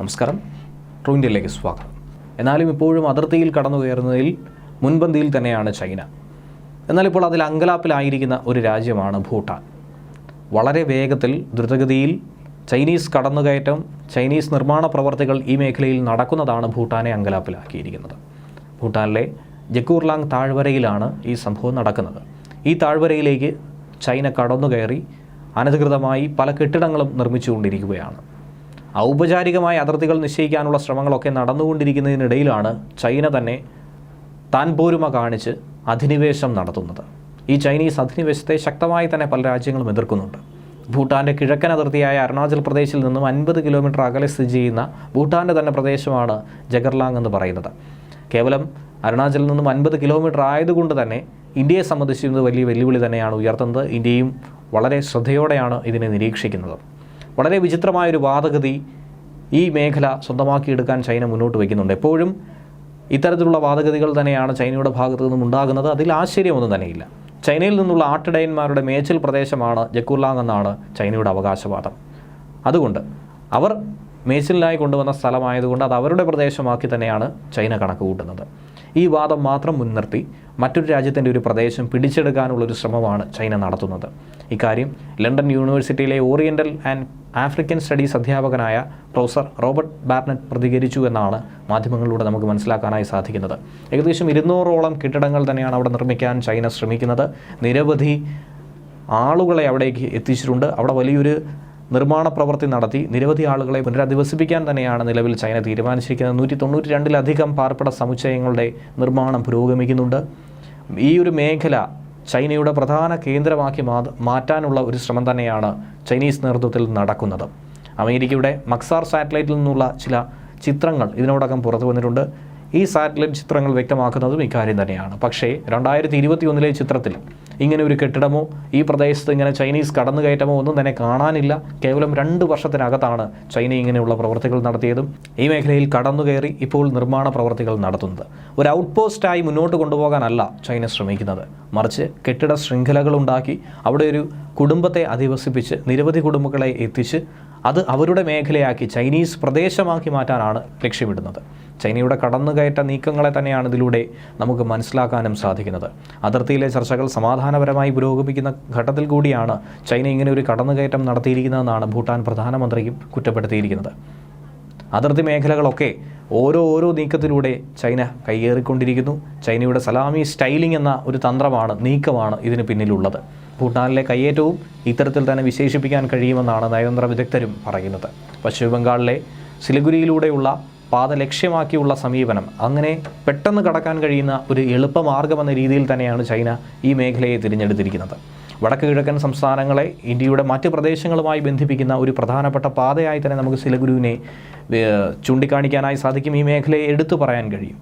നമസ്കാരം. ട്രൂ ഇന്ത്യയിലേക്ക് സ്വാഗതം. എന്നാലും ഇപ്പോഴും അതിർത്തിയിൽ കടന്നു കയറുന്നതിൽ മുൻപന്തിയിൽ തന്നെയാണ് ചൈന. എന്നാൽ ഇപ്പോൾ അതിൽ അങ്കലാപ്പിലായിരിക്കുന്ന ഒരു രാജ്യമാണ് ഭൂട്ടാൻ. വളരെ വേഗത്തിൽ ദ്രുതഗതിയിൽ ചൈനീസ് കടന്നുകയറ്റം ചൈനീസ് നിർമ്മാണ പ്രവർത്തികൾ ഈ മേഖലയിൽ നടക്കുന്നതാണ് ഭൂട്ടാനെ അങ്കലാപ്പിലാക്കിയിരിക്കുന്നത്. ഭൂട്ടാനിലെ ജക്കൂർലാങ് താഴ്വരയിലാണ് ഈ സംഭവം നടക്കുന്നത്. ഈ താഴ്വരയിലേക്ക് ചൈന കടന്നുകയറി അനധികൃതമായി പല കെട്ടിടങ്ങളും നിർമ്മിച്ചുകൊണ്ടിരിക്കുകയാണ്. ഔപചാരികമായ അതിർത്തികൾ നിശ്ചയിക്കാനുള്ള ശ്രമങ്ങളൊക്കെ നടന്നുകൊണ്ടിരിക്കുന്നതിനിടയിലാണ് ചൈന തന്നെ താൻ പോരുമ കാണിച്ച് അധിനിവേശം നടത്തുന്നത്. ഈ ചൈനീസ് അധിനിവേശത്തെ ശക്തമായി തന്നെ പല രാജ്യങ്ങളും എതിർക്കുന്നുണ്ട്. ഭൂട്ടാന്റെ കിഴക്കൻ അതിർത്തിയായ അരുണാചൽ പ്രദേശിൽ നിന്നും അൻപത് കിലോമീറ്റർ അകലെ സ്ഥിതി ചെയ്യുന്ന ഭൂട്ടാന്റെ തന്നെ പ്രദേശമാണ് ജഗർലാങ് എന്ന് പറയുന്നത്. കേവലം അരുണാചലിൽ നിന്നും അൻപത് കിലോമീറ്റർ ആയതുകൊണ്ട് തന്നെ ഇന്ത്യയെ സംബന്ധിച്ചിരുന്നത് വലിയ വെല്ലുവിളി തന്നെയാണ് ഉയർത്തുന്നത്. ഇന്ത്യയും വളരെ ശ്രദ്ധയോടെയാണ് ഇതിനെ നിരീക്ഷിക്കുന്നത്. വളരെ വിചിത്രമായൊരു വാദഗതി ഈ മേഖല സ്വന്തമാക്കിയെടുക്കാൻ ചൈന മുന്നോട്ട് വയ്ക്കുന്നുണ്ട്. എപ്പോഴും ഇത്തരത്തിലുള്ള വാദഗതികൾ തന്നെയാണ് ചൈനയുടെ ഭാഗത്തു നിന്നും ഉണ്ടാകുന്നത്. അതിൽ ആശ്ചര്യമൊന്നും തന്നെയില്ല. ചൈനയിൽ നിന്നുള്ള ആട്ടിടയന്മാരുടെ മേച്ചിൽ പ്രദേശമാണ് ജക്കൂർലാങ് എന്നാണ് ചൈനയുടെ അവകാശവാദം. അതുകൊണ്ട് അവർ മേച്ചിലിനായി കൊണ്ടുവന്ന സ്ഥലമായതുകൊണ്ട് അത് അവരുടെ പ്രദേശമാക്കി തന്നെയാണ് ചൈന കണക്ക് കൂട്ടുന്നത് ഈ വാദം മാത്രം മുൻനിർത്തി മറ്റൊരു രാജ്യത്തിന്റെ ഒരു പ്രദേശം പിടിച്ചെടുക്കാനുള്ളൊരു ശ്രമമാണ് ചൈന നടത്തുന്നത്. ഇക്കാര്യം ലണ്ടൻ യൂണിവേഴ്സിറ്റിയിലെ ഓറിയന്റൽ ആൻഡ് ആഫ്രിക്കൻ സ്റ്റഡീസ് അധ്യാപകനായ പ്രൊഫസർ റോബർട്ട് ബാർനറ്റ് പ്രതികരിച്ചു എന്നാണ് മാധ്യമങ്ങളിലൂടെ നമുക്ക് മനസ്സിലാക്കാനായി സാധിക്കുന്നത്. ഏകദേശം ഇരുന്നൂറോളം കെട്ടിടങ്ങൾ തന്നെയാണ് അവിടെ നിർമ്മിക്കാൻ ചൈന ശ്രമിക്കുന്നത്. നിരവധി ആളുകളെ അവിടേക്ക് എത്തിച്ചിട്ടുണ്ട്. അവിടെ വലിയൊരു നിർമ്മാണ പ്രവൃത്തി നടത്തി. നിരവധി ആളുകളെ പുനരധിവസിപ്പിക്കാൻ തന്നെയാണ് നിലവിൽ ചൈന തീരുമാനിച്ചിരിക്കുന്നത്. നൂറ്റി തൊണ്ണൂറ്റി രണ്ടിലധികം പാർപ്പിട സമുച്ചയങ്ങളുടെ നിർമ്മാണം പുരോഗമിക്കുന്നുണ്ട്. ഈ ഒരു മേഖല ചൈനയുടെ പ്രധാന കേന്ദ്രമാക്കി മാറ്റാനുള്ള ഒരു ശ്രമം തന്നെയാണ് ചൈനീസ് നേതൃത്വത്തിൽ നടക്കുന്നത്. അമേരിക്കയുടെ മക്സാർ സാറ്റലൈറ്റിൽ നിന്നുള്ള ചില ചിത്രങ്ങൾ ഇതിനോടകം പുറത്തു വന്നിട്ടുണ്ട്. ഈ സാറ്റലൈറ്റ് ചിത്രങ്ങൾ വ്യക്തമാക്കുന്നതും ഇക്കാര്യം തന്നെയാണ്. പക്ഷേ രണ്ടായിരത്തി ഇരുപത്തി ഒന്നിലെ ചിത്രത്തിൽ ഇങ്ങനെ ഒരു കെട്ടിടമോ ഈ പ്രദേശത്ത് ഇങ്ങനെ ചൈനീസ് കടന്നുകയറ്റമോ ഒന്നും തന്നെ കാണാനില്ല. കേവലം രണ്ട് വർഷത്തിനകത്താണ് ചൈന ഇങ്ങനെയുള്ള പ്രവർത്തികൾ നടത്തിയതും. ഈ മേഖലയിൽ കടന്നുകയറി ഇപ്പോൾ നിർമ്മാണ പ്രവർത്തികൾ നടത്തുന്നത്. ഒരു ഔട്ട് പോസ്റ്റായി മുന്നോട്ട് കൊണ്ടുപോകാനല്ല ചൈന ശ്രമിക്കുന്നത്. മറിച്ച് കെട്ടിട ശൃംഖലകൾ ഉണ്ടാക്കി അവിടെ ഒരു കുടുംബത്തെ അധിവസിപ്പിച്ച് നിരവധി കുടുംബങ്ങളെ എത്തിച്ച് അത് അവരുടെ മേഖലയാക്കി ചൈനീസ് പ്രദേശമാക്കി മാറ്റാനാണ് ലക്ഷ്യമിടുന്നത്. ചൈനയുടെ കടന്നുകയറ്റ നീക്കങ്ങളെ തന്നെയാണ് ഇതിലൂടെ നമുക്ക് മനസ്സിലാക്കാനും സാധിക്കുന്നത്. അതിർത്തിയിലെ ചർച്ചകൾ സമാധാനപരമായി പുരോഗമിക്കുന്ന ഘട്ടത്തിൽ കൂടിയാണ് ചൈന ഇങ്ങനെ ഒരു കടന്നുകയറ്റം നടത്തിയിരിക്കുന്നതെന്നാണ് ഭൂട്ടാൻ പ്രധാനമന്ത്രിയും കുറ്റപ്പെടുത്തിയിരിക്കുന്നത്. അതിർത്തി മേഖലകളൊക്കെ ഓരോ ഓരോ നീക്കത്തിലൂടെ ചൈന കൈയേറിക്കൊണ്ടിരിക്കുന്നു. ചൈനയുടെ സലാമി സ്റ്റൈലിംഗ് എന്ന ഒരു തന്ത്രമാണ് നീക്കമാണ് ഇതിന് പിന്നിലുള്ളത്. ഭൂട്ടാനിലെ കയ്യേറ്റവും ഇത്തരത്തിൽ തന്നെ വിശേഷിപ്പിക്കാൻ കഴിയുമെന്നാണ് നയതന്ത്ര വിദഗ്ധരും പറയുന്നത്. പശ്ചിമ ബംഗാളിലെ സിലിഗുരിയിലൂടെയുള്ള പാത ലക്ഷ്യമാക്കിയുള്ള സമീപനം അങ്ങനെ പെട്ടെന്ന് കടക്കാൻ കഴിയുന്ന ഒരു എളുപ്പമാർഗമെന്ന രീതിയിൽ തന്നെയാണ് ചൈന ഈ മേഖലയെ തിരഞ്ഞെടുത്തിരിക്കുന്നത്. വടക്ക് കിഴക്കൻ സംസ്ഥാനങ്ങളെ ഇന്ത്യയുടെ മറ്റ് പ്രദേശങ്ങളുമായി ബന്ധിപ്പിക്കുന്ന ഒരു പ്രധാനപ്പെട്ട പാതയായി തന്നെ നമുക്ക് സിലഗുരുവിനെ ചൂണ്ടിക്കാണിക്കാനായി സാധിക്കും. ഈ മേഖലയെ എടുത്തു പറയാൻ കഴിയും.